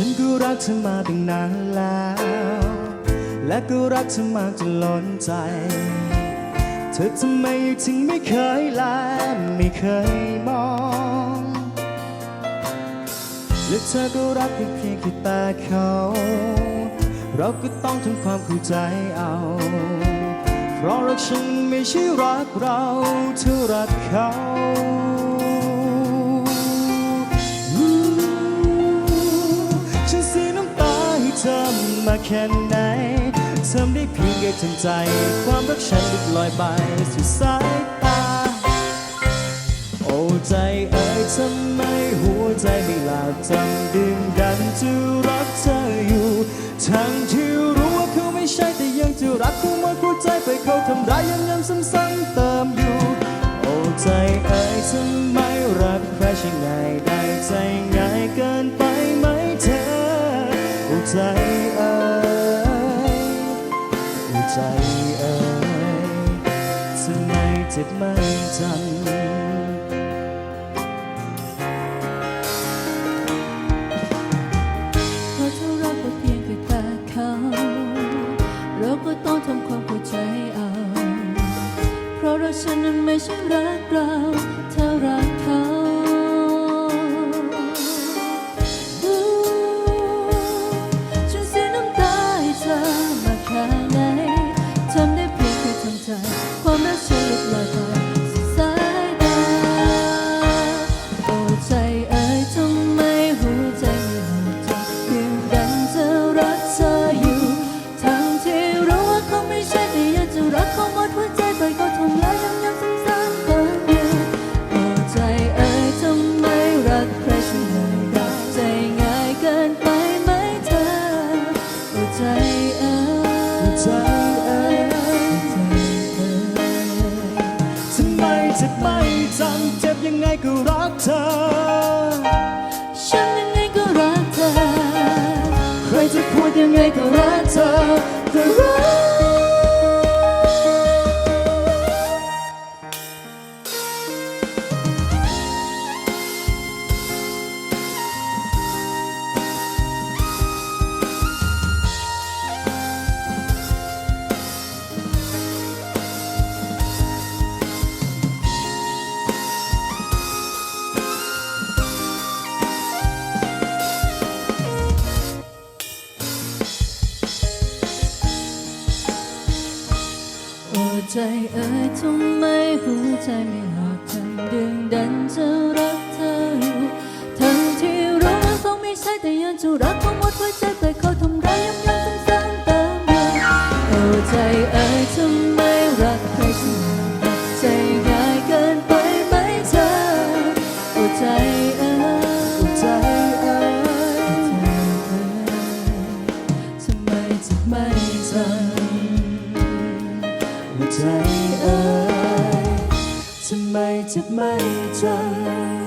ฉันก็รักเธอมาตั้งนานแล้ว และก็รักเธอมากจนล้นใจ เธอทำไมถึงไม่เคยแลไม่เคยมอง และเธอก็รักเพียงแค่แต่เขา เราก็ต้องทำความเข้าใจเอา เพราะรักฉันไม่ใช่รักเราเธอรักเขา แค่ไหนทำได้เพียงแค่ทำใจ ความรักฉันหลุดลอยไปสู่สายตา โอ้ใจเอ๋ยทำไมหัวใจไม่หลับจำดึงดันจะรักเธออยู่ ทั้งที่รู้ว่าเขาไม่ใช่แต่ยังจะรักเขาหมดหัวใจไปเขาทำร้ายย้ำๆซ้ำๆเติมอยู่ โอ้ใจเอ๋ยทำไมรักใครใช่ง่ายได้ใจง่ายเกินไปไหมเธอโอ้ใจ ใจเอ๋ยทำไมเจ็บไม่จำเราะรักก็เพียงแค่แต่เขาเราก็ต้องทำความเข้าใจเอา เพราะรักฉันนั้นไม่ใช่รักเราเธอรัก แยังไงก็รักเธอ ฉันยังไงก็รักเธอ ใครจะพูดยังไงก็รักเธอก็รัก อใจเอ่ยทำไมหัวใจไม่หากทันดึงดันจะรักเธออยู่ทั้งที่รู้ว่าคงไม่ใช่แต่ยังจะรักคงหมดหัวใจแต่เขาทำร้ายย้ำย้ำซ้ำซ้ำเติมเติมเออใจเอ่ยทำไม ใจเอ่ยทำไมจะไม่เจำ